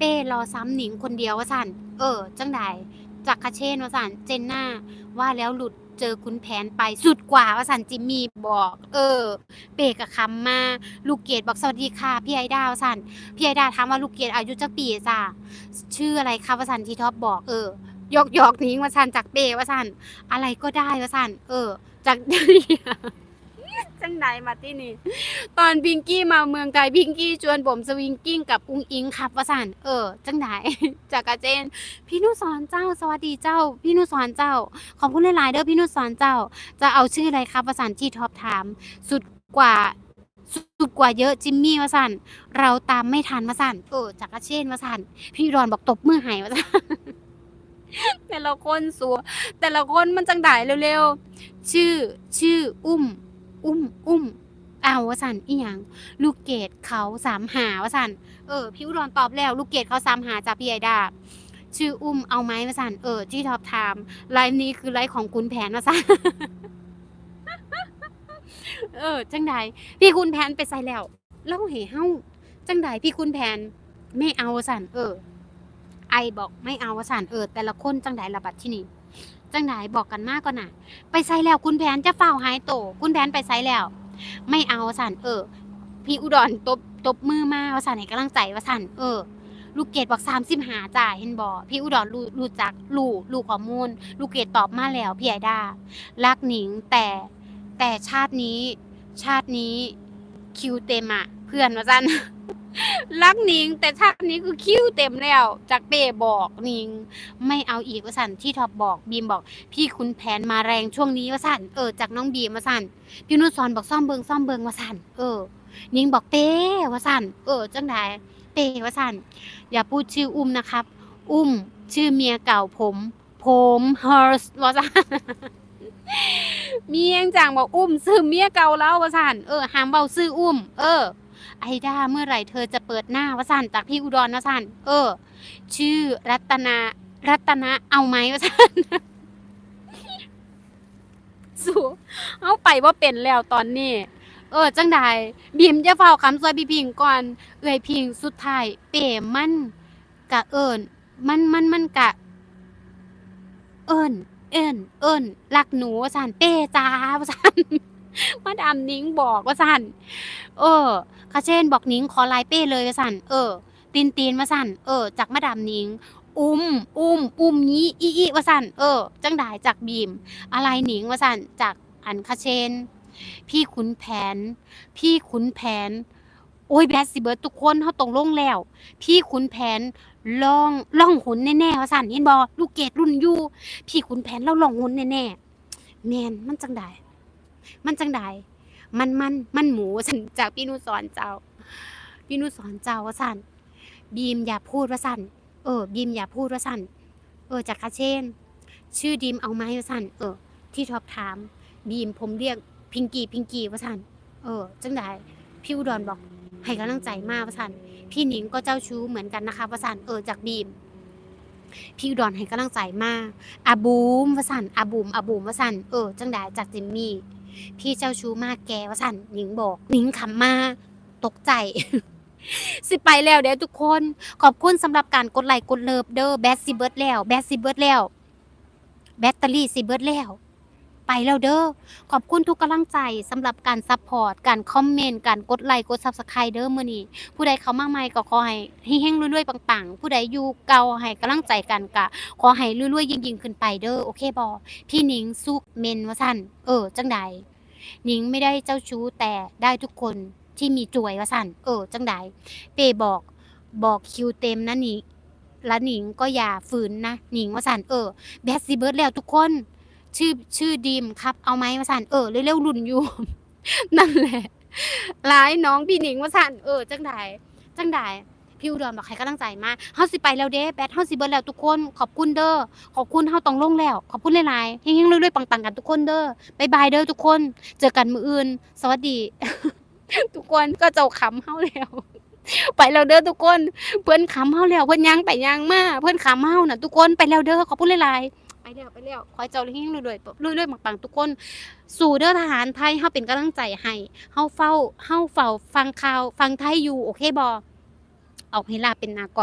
เป้รอซ้ำหนิงคนเดียวว่าสันเออ จังใดจากคาเชนว่าสันเจนหน้าว่าแล้วหลุดเจอคุณแผนไปสุดกว่าว่าสันจิมมี่บอก เออ เป้กับคำมา ลูกเกดบอกสวัสดีค่ะพี่ไอดาวสันพี่ไอดาถามว่าลูกเกดอายุจักปีจ้าชื่ออะไรคะว่าสันทีท็อปบอกเออยอกยอกนิ้งว่าสันจากเป้ว่าสันอะไรก็ได้ว่าสันเออ จากเดีย จังไหนมาที่นี่ ตอนพิงกี้มาเมืองไทยพิงกี้ชวนผมสวิงกิ้งกับอุ้งอิงครับว่าสันเออ จังไหนจากอาเจน พี่นุสรเจ้า สวัสดีเจ้า พี่นุสรเจ้า ขอบคุณหลายๆเด้อพี่นุสรเจ้า จะเอาชื่ออะไรครับว่าสันที่ท็อปถาม สุดกว่าสุดกว่าเยอะจิมมี่วาสันเราตามไม่ทันวาสันเออจากอาเชนวาสันพี่รอนบอกตบมือหายวาสันแต่ละคนสัวแต่ละคนมันจังไดเร็วๆชื่อชื่ออุ้ม อุ้มอุ้มเอาววสันอีหยังลูกเกดเขาสามหาวสันเออพี่อุดรตอบแล้ว ลูกเกดเขาสามหาจากพี่ไอดาชื่ออุ้มเอาไหมวสันเออที่ท็อปไทม์ไลฟ์นี้คือไลฟ์ของคุณแผนวสันเออ จังใดพี่คุณแผนไปใส่แล้วเล่าให้เฮาจังใดพี่คุณแผนไม่เอาวสันเออ ไอบอกไม่เอาวสันเออ แต่ละคนจังใดระบัดที่นี่ จังใดบอกกันมากก่อนน่ะ ไปใส่แล้วคุณแผนจะเฝ้าหายโต คุณแผนไปใส่แล้ว ไม่เอาสันเออ พี่อุดรตบตบมือมาว่าสันให้กำลังใจว่าสันเออ ลูกเกดบอกสามสิบหาจ่ายเห็นบอพี่อุดรรู้รู้จักรู้รู้ข้อมูล ลูกเกดตอบมาแล้วพี่ไอดารักหนิงแต่แต่ชาตินี้ ชาตินี้คิวเต็มอะเพื่อนว่าสัน รักนิง แต่ชาตินี้คือคิ้วเต็มแล้ว จากเป้บอกนิง ไม่เอาอีกว่าสันที่ท็อปบอกบีมบอก พี่คุณแผนมาแรงช่วงนี้ว่าสันเออจากน้องบีมว่าสันพี่นุชสอนบอกซ่อมเบิงซ่อมเบิงว่าสันเออ นิงบอกเป้ว่าสันเออจังไดเป้ว่าสันอย่าพูดชื่ออุ้มนะครับ อุ้มชื่อเมียเก่าผม ผมเฮิร์สว่าสันเมียงจังบอกอุ้มซื้อเมียเก่าแล้วว่าสันเออหามเบาซื้ออุ้ม เออ ไอด้าเมื่อไหร่เธอจะเปิดหน้าว่าสันจากพี่อุดรนะสันเออ ชื่อรัตนา รัตนะเอาไหมว่าสันสู้เอาไปว่าเป็นแล้วตอนนี้ เออ จังใดบีมจะเฝ้าคำซอยพี่พิงก่อน เอ่ยพิงสุดท้าย เป๋มันกะเอิญมันมันมันกะ เอิญเอิญเอิญรักหนูว่าสันเป้จ้าว่าสัน มาดามนิ้งบอกว่าสันเออคาเชนบอกนิ้งขอไลน์เป้เลยว่าสันเออ ตีนตีนว่าสันเออ จากมาดามนิ้ง อุ้ม อุ้ม อุ้มนี้อีอีว่าสันเออ จังไดจากบีม อะไรหนิงว่าสันจากอันคาเชน พี่ขุนแผน พี่ขุนแผน โอ้ยแบสสิเบิร์ดทุกคนเขาตรงลงแล้ว พี่ขุนแผนล่องล่องหุนแน่ๆว่าสันเห็นบอลูกเกดรุ่นยูพี่ขุนแผนเราล่องหุนแน่ๆแมนมันจังได มันจังไดมันมันมันหมูสันจากพี่นุสรเจ้า พี่นุสรเจ้าว่าสันบีมอย่าพูดว่าสันเออ บีมอย่าพูดว่าสันเออจากคาเชนชื่อดีมเอาไหมว่าสันเออ ที่ท็อปถาม บีมผมเรียกพิงกี้พิงกี้ว่าสันเออ จังไดพี่อุดรบอกให้กำลังใจมากว่าสันพี่หนิงก็เจ้าชู้เหมือนกันนะคะว่าสันเออจากบีมพี่อุดรให้กำลังใจมากอาบูมว่าสันอาบูมอาบูมว่าสันเออ จังไดจากจิมมี่ พี่เจ้าชู้มากแกว่าสันหนิงบอกหนิงขำมาตกใจ สิไปแล้วเดี๋ยวทุกคน ขอบคุณสำหรับการกดไลค์กดเลิฟเด้อแบตซิเบิร์ดแล้วแบตซิเบิร์ดแล้ว แบตเตอรี่สิเบิร์ดแล้ว ไปแล้วเด้อ ขอบคุณทุกกำลังใจสำหรับการซัพพอร์ต การคอมเมนต์ การกดไลค์ กดซับสไครต์เด้อมื้อนี้ ผู้ใดเข้ามาใหม่ก็ขอให้เฮงๆรวยๆปังๆ ผู้ใดอยู่เก่าให้กำลังใจกันกะ ขอให้รวยๆยิ่งๆขึ้นไปเด้อ โอเคบ่พี่หนิงสุกเมนว่าซั่นเออ จังใดหนิงไม่ได้เจ้าชู้แต่ได้ทุกคนที่มีจวยว่าซั่นเออ จังใดเปบอกบอกคิวเต็มนะหนิงและหนิงก็อย่าฝืนนะหนิงว่าซั่นเออแบตสิเบิร์ดแล้วทุกคน ชื่อชื่อดีมครับ เอาไหมมาสั่นเออเร็วๆรุ่นอยู่ นั่นแหละร้ายน้องพี่หนิงมาสั่นเออจังไดจังไดพี่อุดรบอกใครกำลังใจมาเฮาสิไปแล้วเด้แบทเฮาสิเบิดแล้วทุกคน ขอบคุณเด้อ ขอบคุณเฮาต้องลงแล้ว ขอบคุณหลายๆเฮงๆรวยๆปังๆกันทุกคนเด้อบายบายเด้อทุกคน เจอกันมื้ออื่น สวัสดี ทุกคนก็เจ้าขำเฮาแล้ว ไปแล้วเด้อทุกคน เพื่อนขำเฮาแล้ว เพื่อนยังไปยังมา เพื่อนขำเฮาน่ะทุกคนไปแล้วเด้อ ขอบคุณหลายๆ แล้วไปแล้วขอเจ้าเฮงรวยๆรวยๆปังๆทุกคน สู่เด้อทหารไทยเฮาเป็นกำลังใจให้เฮาเฝ้าเฮาเฝ้าฟังข่าว ฟังไทยอยู่โอเคบอเอาให้ลาเป็นนากอก